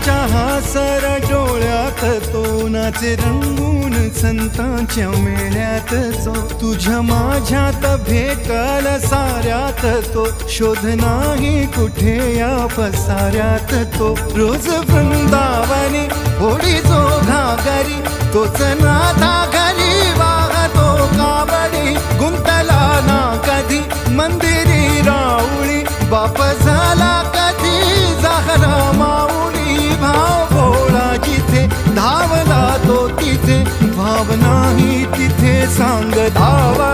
संतांच्या हासारा डोळ्यात तो नाचे रंगून संतांच्या मेळ्यात तो. तुझ्या माझ्यात भेटाला साऱ्यात तो. शोध नाही कुठे या पसाऱ्यात तो. रोज वृंदावानी होडी जो घागरी तोच नाथा घरी वाहतो काबडी गुंतला ना कधी मंदिरी राऊळी बाप भावना ही तिथे सांग धावा.